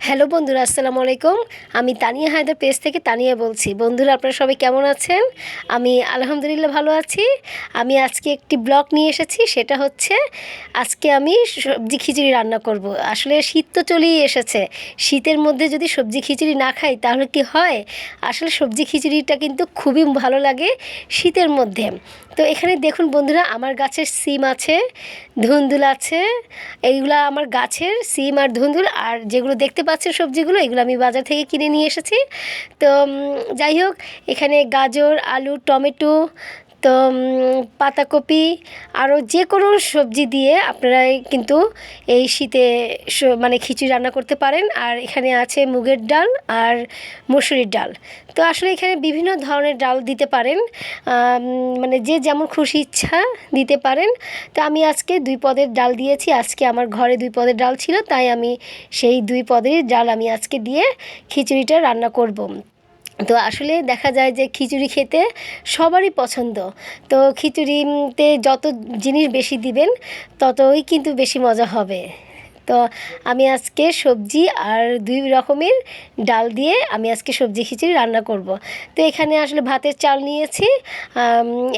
Hello বন্ধুরা, আসসালামু আলাইকুম। আমি তানিয়া হায়দার পেজ থেকে তানিয়া বলছি। বন্ধুরা, আপনারা সবাই কেমন আছেন? আমি আলহামদুলিল্লাহ ভালো আছি। আমি আজকে একটি ব্লগ নিয়ে এসেছি, সেটা হচ্ছে আজকে আমি সবজি খিচুড়ি রান্না করব। আসলে শীত তো চলেই এসেছে। শীতের মধ্যে যদি সবজি খিচুড়ি না খাই, তাহলে কি হয়? আসলে সবজি খিচুড়িটা কিন্তু খুবই ভালো লাগে শীতের মধ্যে। তো এখানে দেখুন বন্ধুরা, আমার গাছের সিম আছে ধুন্দুল আছে, এইগুলা আমার গাছের সিম আর ধুন্দুল আর যেগুলো দেখতে পাচ্ছেন সবজিগুলো, এগুলো আমি বাজার থেকে কিনে নিয়ে এসেছি। তো যাই হোক, এখানে গাজর, আলু, টমেটো তো পাতাকপি আরও যে কোনো সবজি দিয়ে আপনারা কিন্তু এই শীতে মানে খিচুড়ি রান্না করতে পারেন। আর এখানে আছে মুগের ডাল আর মসুরির ডাল। তো আসলে এখানে বিভিন্ন ধরনের ডাল দিতে পারেন। মানে যে যেমন খুশি ইচ্ছা দিতে পারেন। তো আমি আজকে দুই পদের ডাল দিয়েছি। আজকে আমার ঘরে দুই পদের ডাল ছিল, তাই আমি সেই দুই পদের ডাল আমি আজকে দিয়ে খিচুড়িটা রান্না করব। তো আসলে দেখা যায় যে খিচুড়ি খেতে সবারই পছন্দ। তো খিচুড়িতে যত জিনিস বেশি দিবেন, ততই কিন্তু বেশি মজা হবে। তো আমি আজকে সবজি আর দুই রকমের ডাল দিয়ে আমি আজকে সবজি খিচুড়ি রান্না করব। তো এখানে আসলে ভাতের চাল নিয়েছি।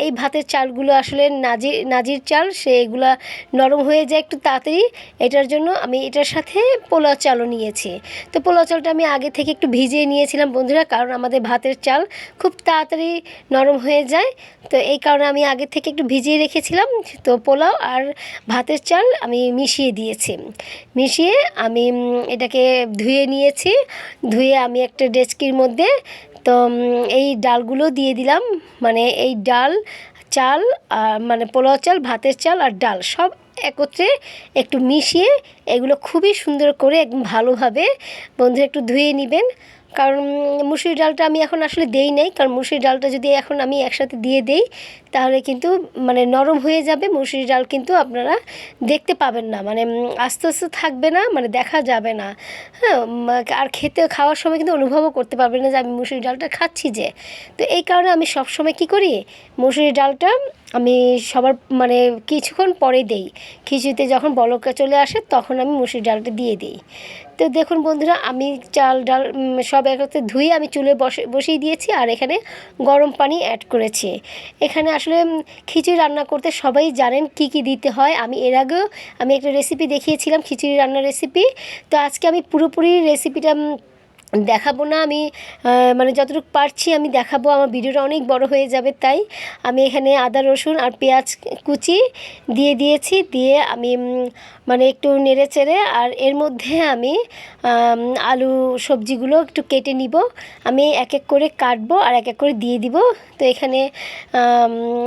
এই ভাতের চালগুলো আসলে নাজি, নাজির চাল সে সেগুলা নরম হয়ে যায় একটু তাড়াতাড়ি। এটার জন্য আমি এটার সাথে পোলাও চালও নিয়েছি। তো পোলাও চালটা আমি আগে থেকে একটু ভিজিয়ে নিয়েছিলাম বন্ধুরা, কারণ আমাদের ভাতের চাল খুব তাড়াতাড়ি নরম হয়ে যায়। তো এই কারণে আমি আগে থেকে একটু ভিজিয়ে রেখেছিলাম। তো পোলাও আর ভাতের চাল আমি মিশিয়ে দিয়েছি। মিশিয়ে আমি এটাকে ধুয়ে নিয়েছি। ধুয়ে আমি একটা ডেচকির মধ্যে, তো এই ডালগুলো দিয়ে দিলাম। মানে এই ডাল, চাল মানে পোলাও চাল, ভাতের চাল আর ডাল সব একত্রে একটু মিশিয়ে, এগুলো খুবই সুন্দর করে একদম ভালোভাবে বন্ধুরা একটু ধুয়ে নেবেন। কারণ মুসুরি ডালটা আমি এখন আসলে দেই নাই, কারণ মুসুরি ডালটা যদি এখন আমি একসাথে দিয়ে দেই, তাহলে কিন্তু মানে নরম হয়ে যাবে মুসুরি ডাল কিন্তু আপনারা দেখতে পাবেন না মানে আস্তে আস্তে থাকবে না মানে দেখা যাবে না। হ্যাঁ আর খেতে, খাওয়ার সময় কিন্তু অনুভবও করতে পারবেন না যে আমি মুসুরি ডালটা খাচ্ছি যে। তো এই কারণে আমি সব সময় কী করি মুসুরি ডালটা আমি সবার মানে কিছুক্ষণ পরে দেই। খিচুড়িতে যখন বলকা চলে আসে, তখন আমি মুসুরি ডালটা দিয়ে দিই। তো দেখুন বন্ধুরা, আমি চাল, ডাল সব একত্রে ধুয়ে আমি চুলে বসে, বসিয়ে দিয়েছি আর এখানে গরম পানি অ্যাড করেছি। এখানে আসলে খিচুড়ি রান্না করতে সবাই জানেন কি কি দিতে হয়। আমি এর আগেও, আমি একটা রেসিপি দেখিয়েছিলাম খিচুড়ি রান্নার রেসিপি তো আজকে আমি পুরোপুরি রেসিপিটা দেখাবো না, আমি মানে যতটুকু পারছি আমি দেখাবো, আমার ভিডিওটা অনেক বড় হয়ে যাবে তাই। আমি এখানে আদা, রসুন আর পেঁয়াজ কুচি দিয়ে দিয়েছি, দিয়ে আমি মানে একটু নেড়ে চেড়ে আর এর মধ্যে আমি আলু সবজিগুলো একটু কেটে নিব। আমি এক এক করে কাটবো আর এক এক করে দিয়ে দিব। তো এখানে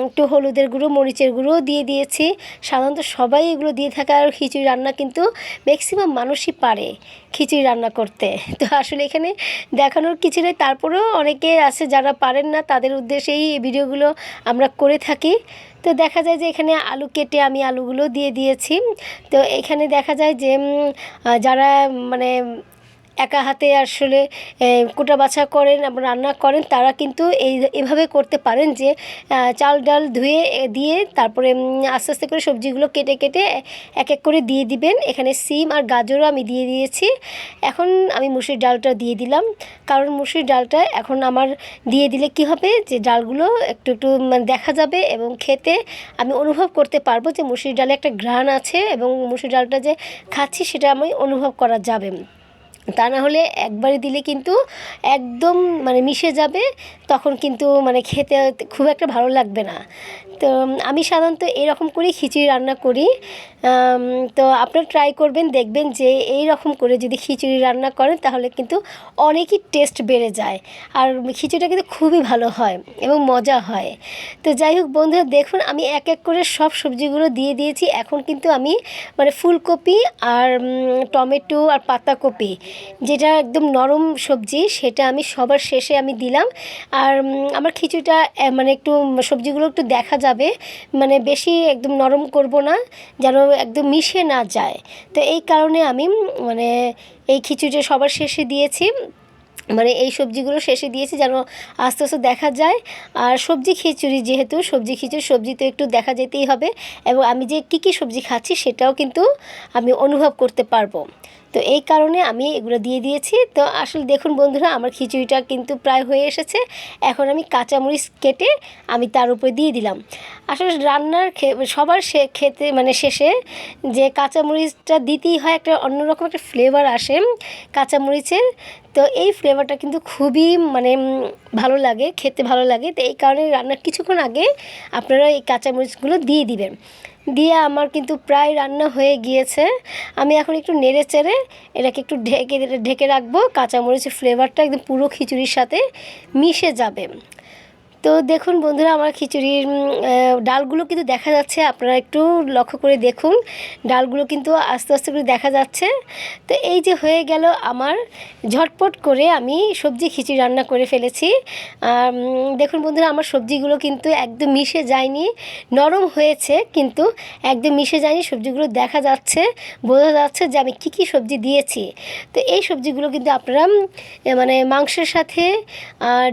একটু হলুদের গুঁড়ো, মরিচের গুঁড়ো দিয়ে দিয়েছি। সাধারণত সবাই এগুলো দিয়ে থাকে আর খিচুড়ি রান্না কিন্তু ম্যাক্সিমাম মানুষই পারে খিচুড়ি রান্না করতে। তো আসলে এখানে দেখানোর কিছু নেই। তারপরেও অনেকে আছে যারা পারেন না, তাদের উদ্দেশ্যেই এই ভিডিওগুলো আমরা করে থাকি। তো দেখা যায় যে এখানে আলু কেটে আমি আলুগুলো দিয়ে দিয়েছি। তো এখানে দেখা যায় যে যারা মানে একা হাতে আসলে কোটা বাছা করেন রান্না করেন, তারা কিন্তু এই, এভাবে করতে পারেন যে চাল ডাল ধুয়ে দিয়ে তারপরে আস্তে আস্তে করে সবজিগুলো কেটে কেটে এক এক করে দিয়ে দিবেন। এখানে সিম আর গাজরও আমি দিয়ে দিয়েছি। এখন আমি মুসুর ডালটা দিয়ে দিলাম। কারণ মুসুর ডালটা এখন আমার দিয়ে দিলে কি হবে? যে ডালগুলো একটু একটু মানে দেখা যাবে এবং খেতে আমি অনুভব করতে পারব যে মুসুর ডালে একটা ঘ্রাণ আছে এবং মুসুর ডালটা যে খাচ্ছি সেটা আমি অনুভব করা যাবে। তা না হলে একবারে দিলে কিন্তু একদম মানে মিশে যাবে, তখন কিন্তু মানে খেতে খুব একটা ভালো লাগবে না। তো আমি সাধারণত এরকম করেই খিচুড়ি রান্না করি। তো আপনারা ট্রাই করবেন, দেখবেন যে এই রকম করে যদি খিচুড়ি রান্না করেন, তাহলে কিন্তু অনেকই টেস্ট বেড়ে যায়। আর খিচুড়িটা কিন্তু খুবই ভালো হয় এবং মজা হয়। তো যাই হোক বন্ধুরা, দেখুন আমি এক এক করে সব সবজিগুলো দিয়ে দিয়েছি। এখন কিন্তু আমি মানে ফুলকপি আর টমেটো আর পাতাকপি যেটা একদম নরম সবজি, সেটা আমি সবার শেষে আমি দিলাম। আর আমার খিচুড়িটা মানে একটু সবজিগুলো একটু দেখা যাবে। মানে বেশি একদম নরম করব না, যেন একদম মিশে না যায়। তো এই কারণে আমি মানে এই খিচুড়িটা সবার শেষে দিয়েছি। মানে এই সবজিগুলো শেষে দিয়েছি যেন আস্তে আস্তে দেখা যায়। আর সবজি খিচুড়ি, যেহেতু সবজি খিচুড়ি, সবজি তো একটু দেখা যেতেই হবে। এবং আমি যে কী কী সবজি খাচ্ছি, সেটাও কিন্তু আমি অনুভব করতে পারব। তো এই কারণে আমি এগুলো দিয়ে দিয়েছি। তো আসলে দেখুন বন্ধুরা, আমার খিচুড়িটা কিন্তু প্রায় হয়ে এসেছে। এখন আমি কাঁচামরিচ কেটে আমি তার উপরে দিয়ে দিলাম। আসলে রান্নার সবার সে, খেতে মানে শেষে যে কাঁচামরিচটা দিতেই হয় একটা অন্যরকম একটা ফ্লেভার আসে কাঁচামরিচের। তো এই ফ্লেভারটা কিন্তু খুবই মানে ভালো লাগে, খেতে ভালো লাগে। তো এই কারণে রান্নার কিছুক্ষণ আগে আপনারা এই কাঁচামরিচগুলো দিয়ে দিবেন। দিয়ে আমার কিন্তু প্রায় রান্না হয়ে গিয়েছে। আমি এখন একটু নেড়ে চেড়ে এটাকে একটু ঢেকে ঢেকে রাখব। কাঁচামরিচের ফ্লেভারটা একদম পুরো খিচুড়ির সাথে মিশে যাবে। তো দেখুন বন্ধুরা আমার খিচুড়ির ডালগুলো কিন্তু দেখা যাচ্ছে। আপনারা একটু লক্ষ্য করে দেখুন ডালগুলো কিন্তু আস্তে আস্তে করে দেখা যাচ্ছে। তো এই যে হয়ে গেল আমার ঝটপট করে আমি সবজি খিচুড়ি রান্না করে ফেলেছি। আর, দেখুন বন্ধুরা আমার সবজিগুলো কিন্তু একদম মিশে যায়নি। নরম হয়েছে কিন্তু একদম মিশে যায়নি। সবজিগুলো দেখা যাচ্ছে বোঝা যাচ্ছে যে আমি কী কী সবজি দিয়েছি। তো এই সবজিগুলো কিন্তু আপনারা মানে মাংসের সাথে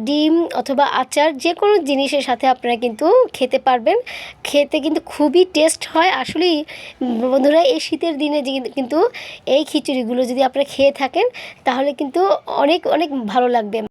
ডিম অথবা আচার যে কোনো জিনিসের সাথে আপনারা কিন্তু খেতে পারবেন। খেতে কিন্তু খুবই টেস্ট হয়। আসলেই বন্ধুরা, এই শীতের দিনে যে কিন্তু এই খিচুড়িগুলো যদি আপনারা খেয়ে থাকেন, তাহলে কিন্তু অনেক অনেক ভালো লাগবে।